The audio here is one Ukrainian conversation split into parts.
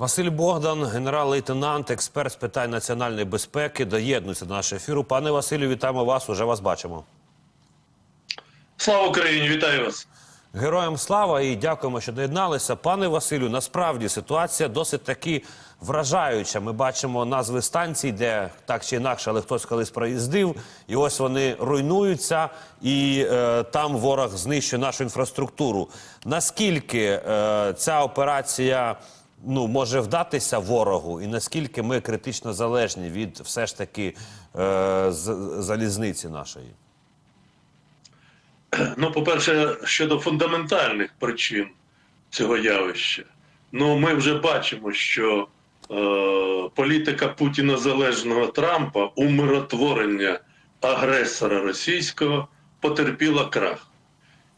Василь Богдан, генерал-лейтенант, експерт з питань національної безпеки, доєднується до нашого ефіру. Пане Василю, вітаємо вас. Уже вас бачимо. Слава Україні, вітаю вас. Героям слава і дякуємо, що доєдналися. Пане Василю, насправді ситуація досить таки вражаюча. Ми бачимо назви станцій, де так чи інакше, але хтось колись проїздив, і ось вони руйнуються, і е, там ворог знищує нашу інфраструктуру. Наскільки е, ця операція ну, може вдатися ворогу, і наскільки ми критично залежні від все ж таки е, залізниці нашої? Ну, по-перше, щодо фундаментальних причин цього явища, ну ми вже бачимо, що е, політика Путіна залежного Трампа умиротворення агресора російського потерпіла крах.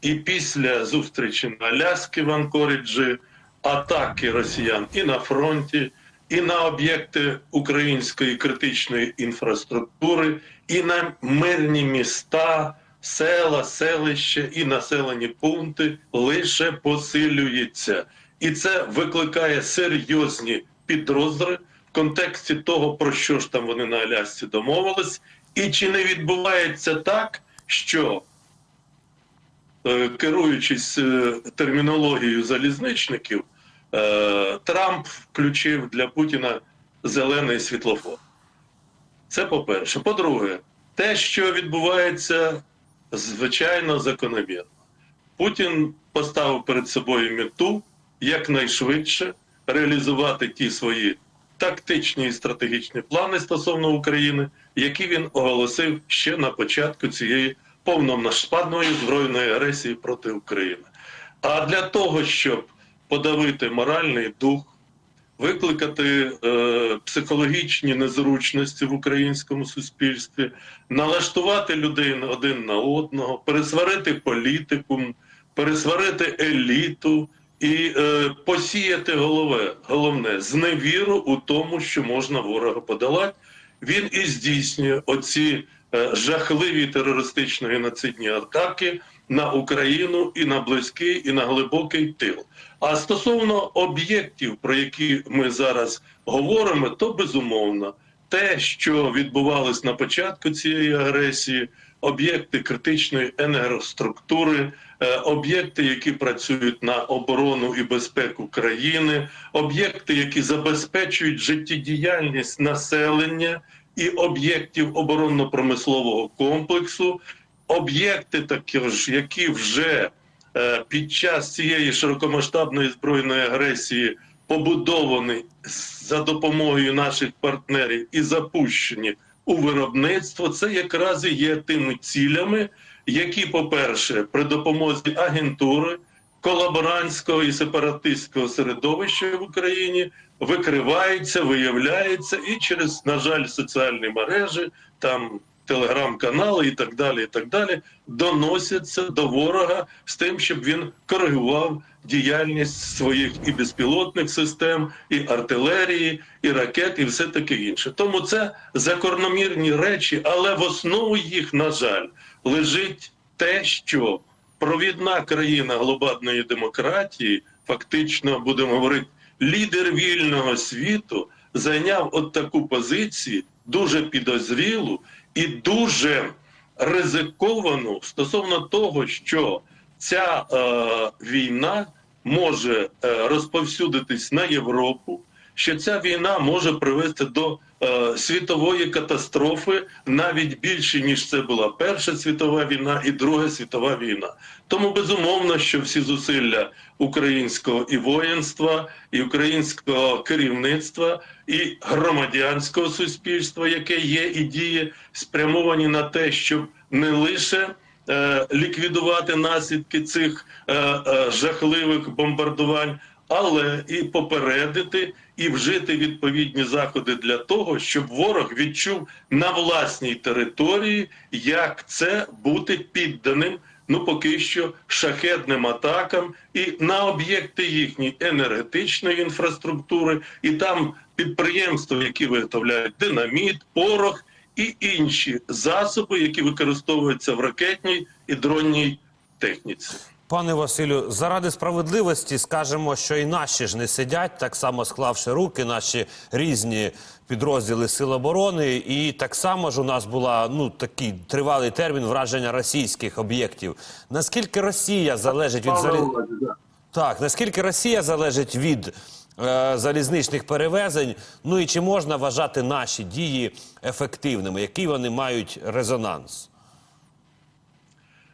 І після зустрічі на Аляскі в Анкоріджі, атаки росіян і на фронті, і на об'єкти української критичної інфраструктури, і на мирні міста, села, селища і населені пункти лише посилюється. І це викликає серйозні підозри в контексті того, про що ж там вони на Алясці домовились, і чи не відбувається так, що е, керуючись е, термінологією залізничників, Трамп включив для Путіна зелений світлофор. Це по-перше. По-друге, те, що відбувається, звичайно, закономірно. Путін поставив перед собою мету якнайшвидше реалізувати ті свої тактичні і стратегічні плани стосовно України, які він оголосив ще на початку цієї повномасштабної збройної агресії проти України. А для того, щоб подавити моральний дух, викликати е, психологічні незручності в українському суспільстві, налаштувати людей один на одного, пересварити політикум, пересварити еліту і е, посіяти голове, головне зневіру у тому, що можна ворога подолати. Він і здійснює оці е, жахливі терористичні геноцидні атаки на Україну і на близький, і на глибокий тил. А стосовно об'єктів, про які ми зараз говоримо, то безумовно те, що відбувалось на початку цієї агресії, об'єкти критичної енергоструктури, е, об'єкти, які працюють на оборону і безпеку країни, об'єкти, які забезпечують життєдіяльність населення і об'єктів оборонно-промислового комплексу, об'єкти також, які вже е, під час цієї широкомасштабної збройної агресії побудовані за допомогою наших партнерів і запущені у виробництво, це якраз і є тими цілями, які, по-перше, при допомозі агентури, колаборантського і сепаратистського середовища в Україні викриваються, виявляються і через, на жаль, соціальні мережі, там телеграм-канали і так далі, і так далі, доносяться до ворога з тим, щоб він коригував діяльність своїх і безпілотних систем, і артилерії, і ракет, і все таке інше. Тому це закономірні речі, але в основу їх, на жаль, лежить те, що провідна країна глобальної демократії, фактично будемо говорити, лідер вільного світу, зайняв от таку позицію, дуже підозрілу і дуже ризиковану стосовно того, що ця е, війна може е, розповсюдитись на Європу, що ця війна може привести до е, світової катастрофи навіть більше ніж це була Перша світова війна і Друга світова війна. Тому безумовно, що всі зусилля українського і воїнства, і українського керівництва, і громадянського суспільства, яке є і діє, спрямовані на те, щоб не лише е, ліквідувати наслідки цих е, е, жахливих бомбардувань, але і попередити і вжити відповідні заходи для того, щоб ворог відчув на власній території, як це бути підданим. Ну, поки що шахетним атакам і на об'єкти їхньої енергетичної інфраструктури, і там підприємства, які виготовляють динаміт, порох і інші засоби, які використовуються в ракетній і дронній техніці. Пане Василю, заради справедливості скажемо, що і наші ж не сидять, так само склавши руки, наші різні підрозділи Сил оборони. І так само ж у нас була ну такий тривалий термін враження російських об'єктів. Наскільки Росія залежить від залі... Так, наскільки Росія залежить від е, залізничних перевезень? Ну і чи можна вважати наші дії ефективними? Який вони мають резонанс?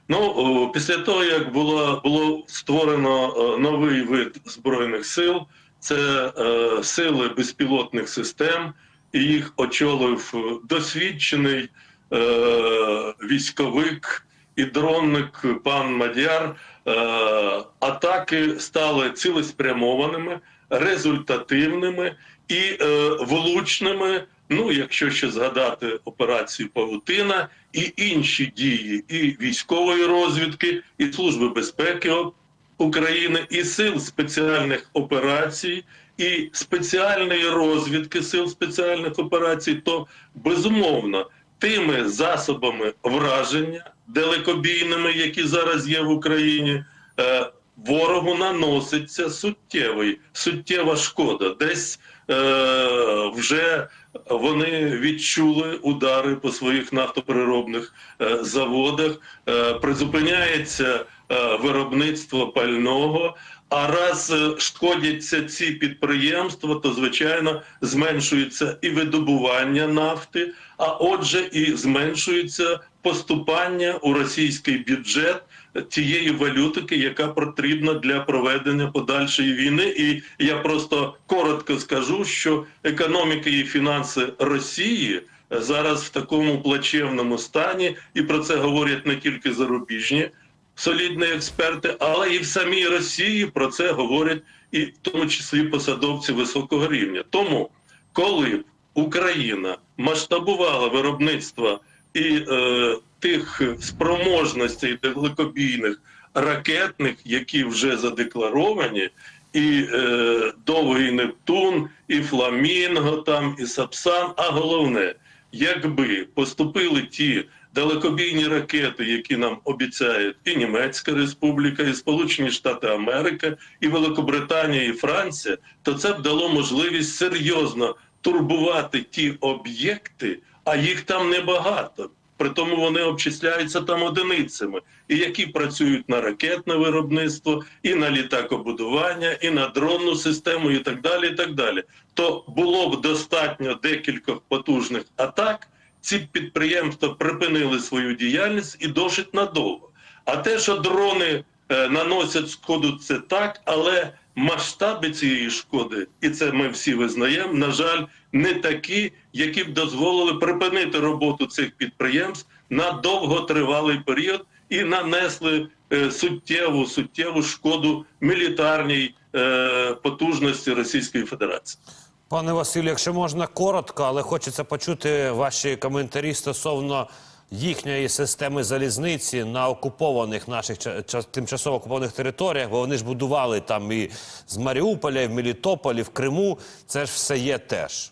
Ну, після того, як було, було створено е, новий вид Збройних сил, це е, сили безпілотних систем, і їх очолив е, досвідчений е, військовик і дронник пан Мадяр. Е, атаки стали цілеспрямованими, результативними і е, влучними. Ну, якщо ще згадати операцію Павутина і інші дії і військової розвідки, і Служби безпеки України, і сил спеціальних операцій, і спеціальної розвідки сил спеціальних операцій, то безумовно тими засобами враження далекобійними, які зараз є в Україні, е, ворогу наноситься суттєвий, суттєва шкода. Десь е, вже вони відчули удари по своїх нафтопереробних е, заводах, е, призупиняється е, виробництво пального. А раз е, шкодяться ці підприємства, то звичайно зменшується і видобування нафти, а отже, і зменшується поступання у російський бюджет тієї валютики, яка потрібна для проведення подальшої війни. І я просто коротко скажу, що економіка і фінанси Росії зараз в такому плачевному стані, і про це говорять не тільки зарубіжні солідні експерти, але і в самій Росії про це говорять, і в тому числі посадовці високого рівня. Тому, коли б Україна масштабувала виробництво і е, тих спроможностей далекобійних ракетних, які вже задекларовані, і е, довгий Нептун, і Фламінго, там, і Сапсан. А головне, якби поступили ті далекобійні ракети, які нам обіцяють і Німецька Республіка, і Сполучені Штати Америки, і Великобританія, і Франція, то це б дало можливість серйозно турбувати ті об'єкти, а їх там небагато. При тому вони обчисляються там одиницями, і які працюють на ракетне виробництво, і на літакобудування, і на дронну систему, і так далі. І так далі. То було б достатньо декількох потужних атак. Ці підприємства припинили свою діяльність і досить надовго. А те, що дрони е, наносять шкоду, це так, але масштаби цієї шкоди, і це ми всі визнаємо, на жаль, не такі, які б дозволили припинити роботу цих підприємств на довготривалий період і нанесли е, суттєву суттєву шкоду мілітарній е, потужності Російської Федерації. Пане Василю, якщо можна коротко, але хочеться почути ваші коментарі стосовно їхньої системи залізниці на окупованих наших ча- ча- тимчасово окупованих територіях, бо вони ж будували там і з Маріуполя, і в Мелітополі, в Криму. Це ж все є теж.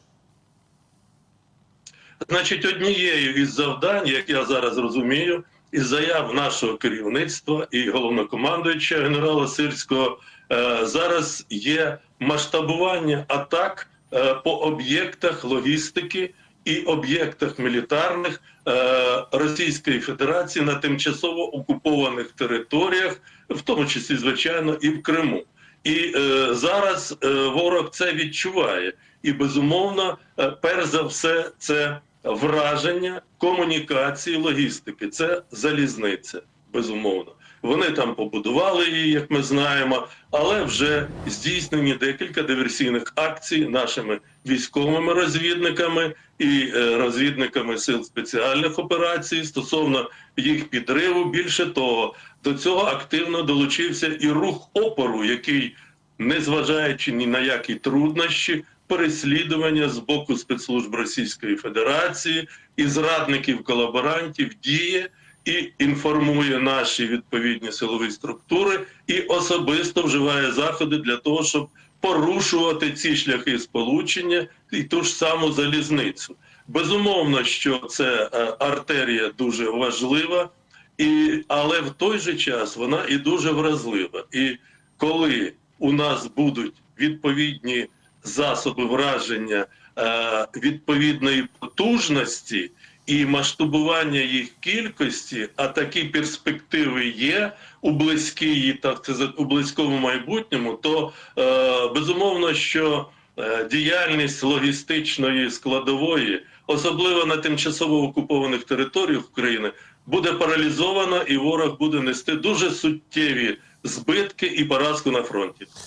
Значить, однією із завдань, як я зараз розумію, із заяв нашого керівництва і головнокомандуючого генерала Сирського е, зараз є масштабування атак е, по об'єктах логістики і об'єктах мілітарних е, Російської Федерації на тимчасово окупованих територіях, в тому числі, звичайно, і в Криму. І е, зараз е, ворог це відчуває. І безумовно, перш за все, це враження комунікації, логістики. Це залізниця, безумовно. Вони там побудували її, як ми знаємо, але вже здійснені декілька диверсійних акцій нашими військовими розвідниками і е, розвідниками сил спеціальних операцій стосовно їх підриву. Більше того, до цього активно долучився і рух опору, який, незважаючи ні на які труднощі, переслідування з боку спецслужб Російської Федерації і зрадників колаборантів діє і інформує наші відповідні силові структури, і особисто вживає заходи для того, щоб порушувати ці шляхи сполучення і ту ж саму залізницю. Безумовно, що це е, артерія дуже важлива. і, але в той же час вона і дуже вразлива. І коли у нас будуть відповідні засоби враження е, відповідної потужності і масштабування їх кількості, а такі перспективи є у близькій, так у близькому майбутньому, то е, безумовно, що е, діяльність логістичної складової, особливо на тимчасово окупованих територіях України, буде паралізована, і ворог буде нести дуже суттєві збитки і поразку на фронті.